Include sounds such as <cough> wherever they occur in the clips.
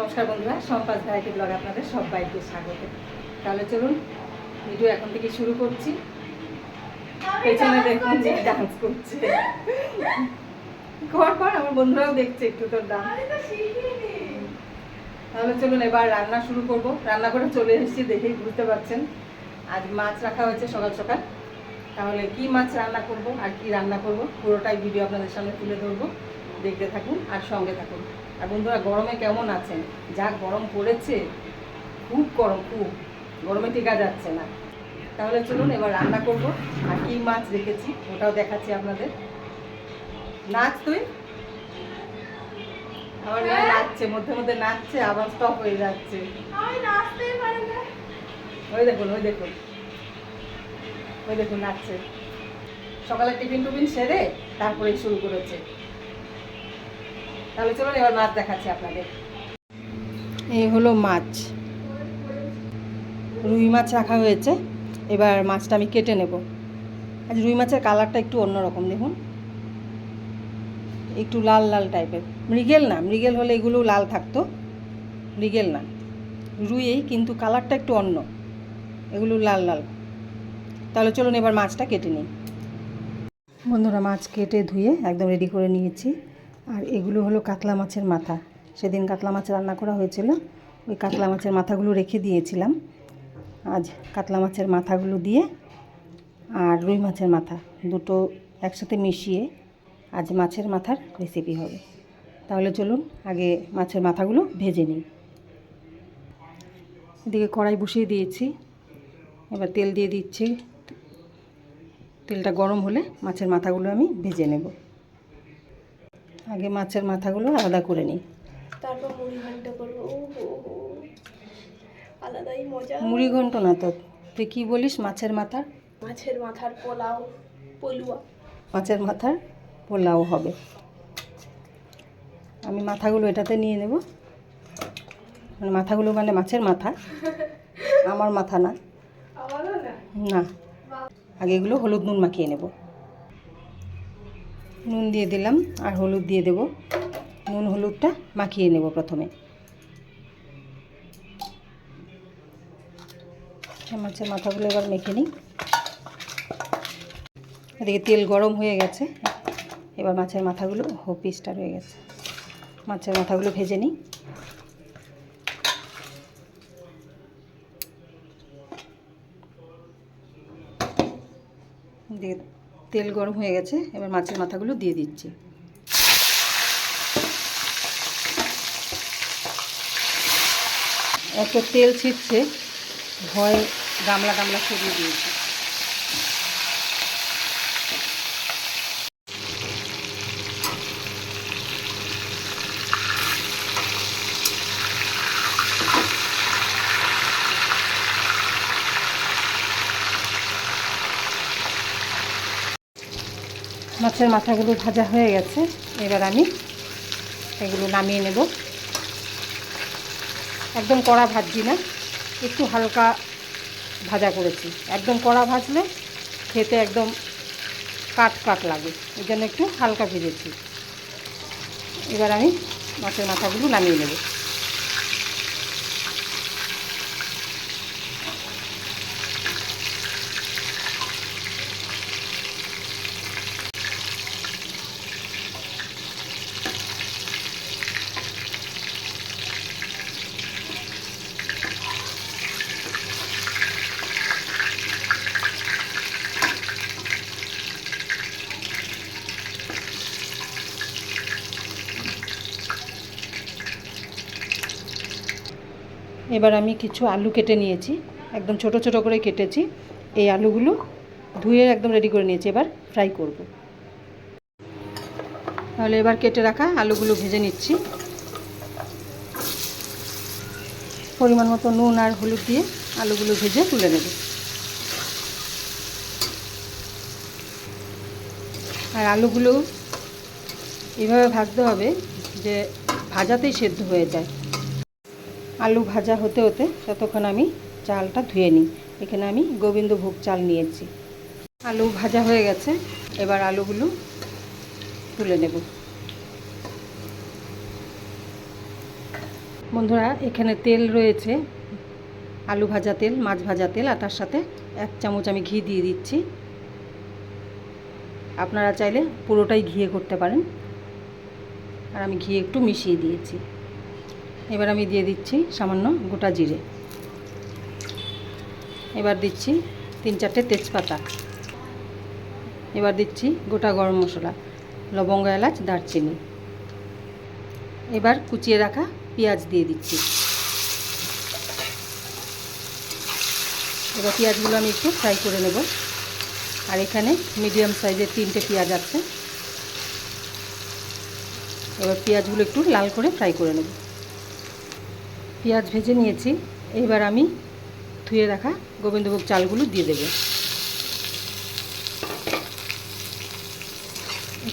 নমস্কার বন্ধুরা সম্পাস variety blog আপনাদের সবাইকে স্বাগত। তাহলে চলুন ভিডিও এখন থেকে শুরু করছি। পেছনে দেখুন যে ডান্স করছে। কর কর আমার বন্ধুরাও দেখছে একটু তোর ডান্স তাহলে চলুন এবার রান্না শুরু করব। রান্না করে চলে এসেছি দেখেই বুঝতে পারছেন। আজ মাছ রাখা হয়েছে সকাল সকাল। তাহলে কি মাছ রান্না করব আর কি রান্না করব পুরোটাই ভিডিও আপনাদের সামনে তুলে ধরবো। দেখতে থাকুন আর সঙ্গে থাকুন। আর বন্ধুরা গরমে কেমন আছেন? যা গরম পড়েছে খুব গরম খুব। গরমে টিকা যাচ্ছে না। তাহলে চলুন এবার রান্না করব। আর কি মাছ রেখেছি ওটাও দেখাচ্ছি আপনাদের। নাচ তুই? আবার মেয়ে নাচছে মধ্যে মধ্যে নাচছে আবার স্টপ হয়ে যাচ্ছে। ওই দেখুন ওই দেখুন। ওই দেখুন নাচছে। সকালে টিফিন টুফিন সেরে তারপরে শুরু করেছে। তাহলে চলুন, এবার মাছ দেখাচ্ছি আপনাদের। এই হলো মাছ। রুই মাছ রাখা হয়েছে। এবার মাছটা আমি কেটে নেব। আজ রুই মাছের কালারটা একটু অন্যরকম দেখুন। একটু লাল লাল টাইপের। মৃগেল না, মৃগেল হলে এগুলো লাল থাকতো। মৃগেল না। রুইয়েই, কিন্তু কালারটা একটু অন্য। এগুলো লাল লাল। তাহলে চলুন, এবার মাছটা কেটে নিই। বন্ধুরা, মাছ কেটে ধুয়ে একদম রেডি করে নিয়েছি। আর এগুলো হলো কাতলা মাছের মাথা। সেদিন কাতলা মাছ রান্না করা হয়েছিল। ওই কাতলা মাছের মাথাগুলো রেখে দিয়েছিলাম। আজ কাতলা মাছের মাথাগুলো দিয়ে আর রুই মাছের মাথা দুটো একসাথে মিশিয়ে আজ মাছের মাথার রেসিপি হবে। তাহলে চলুন আগে মাছের মাথাগুলো ভেজে নিই। এদিকে কড়াই বসিয়ে দিয়েছি। এবার তেল দিয়ে দিচ্ছি। তেলটা গরম হলে মাছের মাথাগুলো আমি ভেজে নেব। আগে মাছের মাথাগুলো আলাদা করে নিই। তারপর মুড়ি ঘন্ট করব। আলাদাই মজা। মুড়ি ঘন্ট না তো। তুই কী বলিস মাছের মাথা মাছের মাথার পোলাও পলুয়া। মাছের মাথার পোলাও হবে। আমি মাথাগুলো এটাতে নিয়ে নেব। মানে মাথাগুলো মানে মাছের মাথা। <laughs> আমার মাথা না। না। আগে এগুলো হলুদ নুন মাখিয়ে নেব। নুন দিয়ে দিলাম আর হলুদ দিয়ে দেব। নুন হলুদটা মাখিয়ে নেব প্রথমে। মাছের মাথাগুলো এবার মেখে নিই। এদিকে তেল গরম হয়ে গেছে। এবার মাছের মাথাগুলো হো পিসটা রয়ে গেছে। মাছের মাথাগুলো ভেজে নিই। দিয়ে তেল গরম হয়ে গেছে, এবার মাছের মাথাগুলো দিয়ে দিচ্ছি। একটা তেল ছিটছে, ভয় গামলা গামলা সরিয়ে দিয়েছি। মাছের মাথাগুলো ভাজা হয়ে গেছে। এবার আমি এগুলো নামিয়ে নেব। একদম কড়া ভাজছি না, একটু হালকা ভাজা করেছি। একদম কড়া ভাজলে খেতে একদম কাট কাট লাগে এই জন্য একটু হালকা ভেজেছি। এবার আমি মাছের মাথাগুলো নামিয়ে নেব। এবার আমি কিছু আলু কেটে নিয়েছি। একদম ছোট ছোট করে কেটেছি। এই আলুগুলো ধুয়ে একদম রেডি করে নিয়েছি। এবার ফ্রাই করব। তাহলে এবার কেটে রাখা আলুগুলো ভেজে নিচ্ছি। পরিমাণ মতো নুন আর হলুদ দিয়ে আলুগুলো ভেজে তুলে নেব। আর আলুগুলো এভাবে ভাজতে হবে যে ভাজাতেই সেদ্ধ হয়ে যায়। আলু ভাজা হতে হতে ততক্ষণ আমি চালটা ধুয়ে নিই। এখানে আমি গোবিন্দভোগ চাল নিয়েছি। আলু ভাজা হয়ে গেছে। এবার আলুগুলো তুলে নেব। বন্ধুরা, এখানে তেল রয়েছে। আলু ভাজা তেল, মাছ ভাজা তেল, আর তার সাথে এক চামচ আমি ঘি দিয়ে দিচ্ছি। আপনারা চাইলে পুরোটাই ঘিয়ে করতে পারেন। আর আমি ঘি একটু মিশিয়ে দিয়েছি। এবার আমি দিয়ে দিচ্ছি সামান্য গোটা জিরে। এবার দিচ্ছি তিন চারটে তেজপাতা। এবার দিচ্ছি গোটা গরম মশলা, লবঙ্গ, এলাচ, দারচিনি। এবার কুচিয়ে রাখা পেঁয়াজ দিয়ে দিচ্ছি। এবার পেঁয়াজগুলো আমি একটু ফ্রাই করে নেব। আর এখানে মিডিয়াম সাইজের তিনটে পেঁয়াজ আছে। এবার পেঁয়াজগুলো একটু লাল করে ফ্রাই করে নেব। পেঁয়াজ ভেজে নিয়েছি। এইবার আমি ধুয়ে রাখা গোবিন্দভোগ চালগুলো দিয়ে দেব।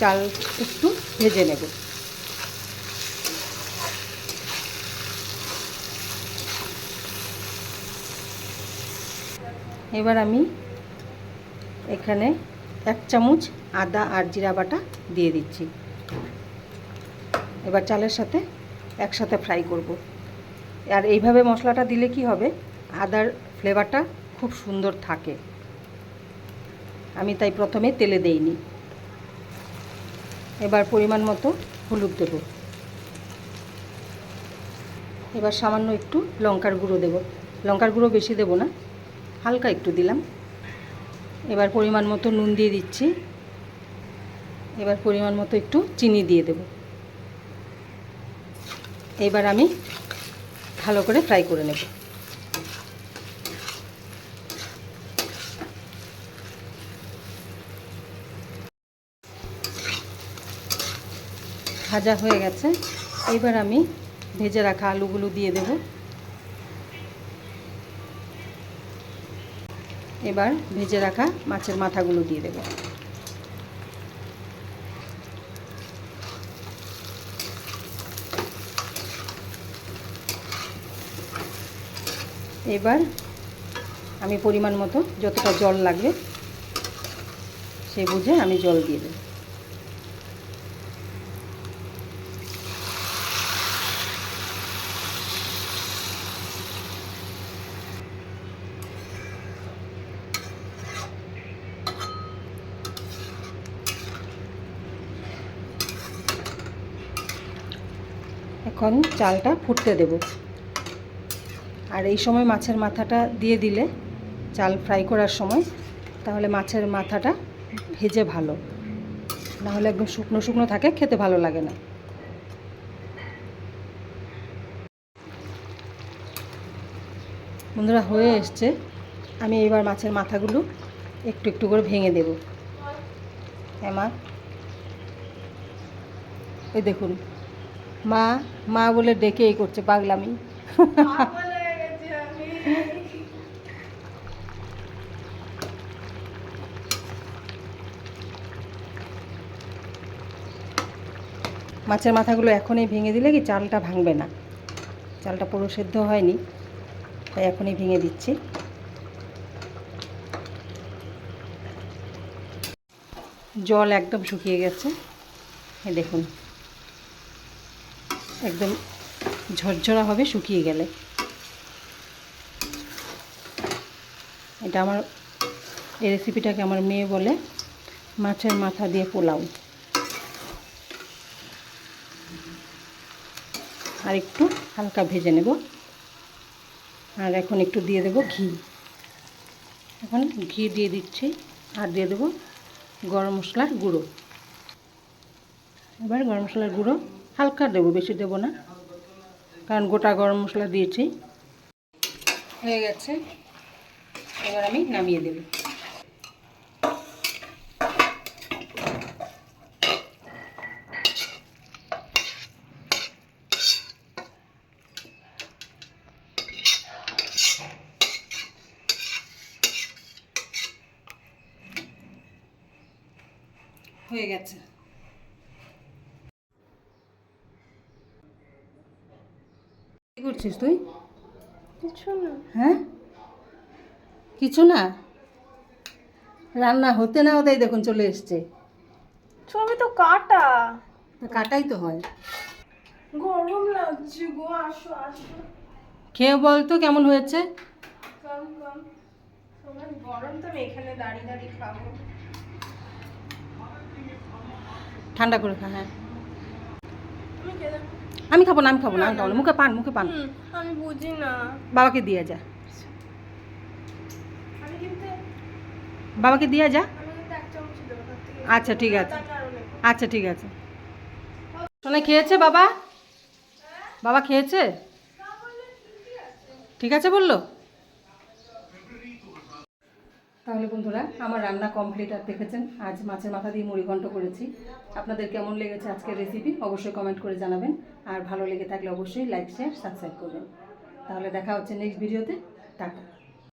চাল একটু ভেজে নেব। এবার আমি এখানে এক চামচ আদা আর জিরা বাটা দিয়ে দিচ্ছি। এবার চালের সাথে একসাথে ফ্রাই করব। আর এইভাবে মশলাটা দিলে কি হবে? আদার ফ্লেভারটা খুব সুন্দর থাকে। আমি তাই প্রথমে তেলে দেইনি। এবার পরিমাণ মতো হলুদ দেব। এবার সামান্য একটু লঙ্কার গুঁড়ো দেব। লঙ্কার গুঁড়ো বেশি দেব না, হালকা একটু দিলাম। এবার পরিমাণ মতো নুন দিয়ে দিচ্ছি। এবার পরিমাণ মতো একটু চিনি দিয়ে দেব। এবার আমি ভালো করে ফ্রাই করে নেব। ভাজা হয়ে গেছে। এবার আমি ভেজে রাখা আলুগুলো দিয়ে দেব। এবার ভেজে রাখা মাছের মাথাগুলো দিয়ে দেব। এবার আমি পরিমাণ মতো যতটা জল লাগবে, সে বুঝে আমি জল দিয়ে দেব। এখন চালটা ফুটতে দেব। আর এই সময় মাছের মাথাটা দিয়ে দিলে চাল ফ্রাই করার সময়, তাহলে মাছের মাথাটা ভেজে ভালো। নাহলে একদম শুকনো শুকনো থাকে, খেতে ভালো লাগে না। বন্ধুরা, হয়ে এসছে। আমি এবার মাছের মাথাগুলো একটু একটু করে ভেঙে দেব। হ্যাঁ মা? এই দেখুন, মা মা বলে ডেকে এই করছে পাগলামি। মাছের মাথাগুলো এখনই ভেঙে দিলে কি চালটা ভাঙবে না? চালটা পুরো সেদ্ধ হয়নি, তাই এখনই ভেঙে দিচ্ছি। জল একদম শুকিয়ে গেছে। দেখুন, একদম ঝরঝরা হবে শুকিয়ে গেলে। এটা আমার এই রেসিপিটাকে আমার মেয়ে বলে মাছের মাথা দিয়ে পোলাও। আর একটু হালকা ভেজে নেব। আর এখন একটু দিয়ে দেব ঘি। এখন ঘি দিয়ে দিচ্ছি আর দিয়ে দেব গরম মশলার গুঁড়ো। এবার গরম মশলার গুঁড়ো হালকা দেবো, বেশি দেবো না। কারণ গোটা গরম মশলা দিয়েছি। হয়ে গেছে। এবার আমি নামিয়ে দেব। হয়ে গেছে। কি করছিস তুই? কিছু না। হ্যাঁ? কিছু না। রান্না হতে না হতেই দেখুন চলে এসছে। ছবি তো কাটা। কাটাই তো হয়। গরম লাগছে গো আসো আসো। খেয়ে বল তো কেমন হয়েছে? কম কম। তোমার গরম তো আমি এখানে দাঁড়িয়ে দাঁড়িয়ে খাব। ঠান্ডা করে খা হ্যাঁ। আমি খাব না আমি খাব না আমি খাব না। মুখে পান মুখে পান। আমি বুঝি না। বাবাকে দিয়ে যা আমি কিন্তু বাবাকে দিয়ে যা। আচ্ছা ঠিক আছে। আচ্ছা ঠিক আছে। সোনা, খেয়েছে বাবা? বাবা খেয়েছে? ঠিক আছে বলল? তাহলে বন্ধুরা, আমার রান্না কমপ্লিট আর দেখেছেন? আজ মাছের মাথা দিয়ে মুড়ি ঘন্ট করেছি। আপনাদের কেমন লেগেছে আজকের রেসিপি অবশ্যই কমেন্ট করে জানাবেন। আর ভালো লেগে থাকলে অবশ্যই লাইক শেয়ার সাবস্ক্রাইব করবেন। তাহলে দেখা হচ্ছে নেক্সট ভিডিওতে টাটা।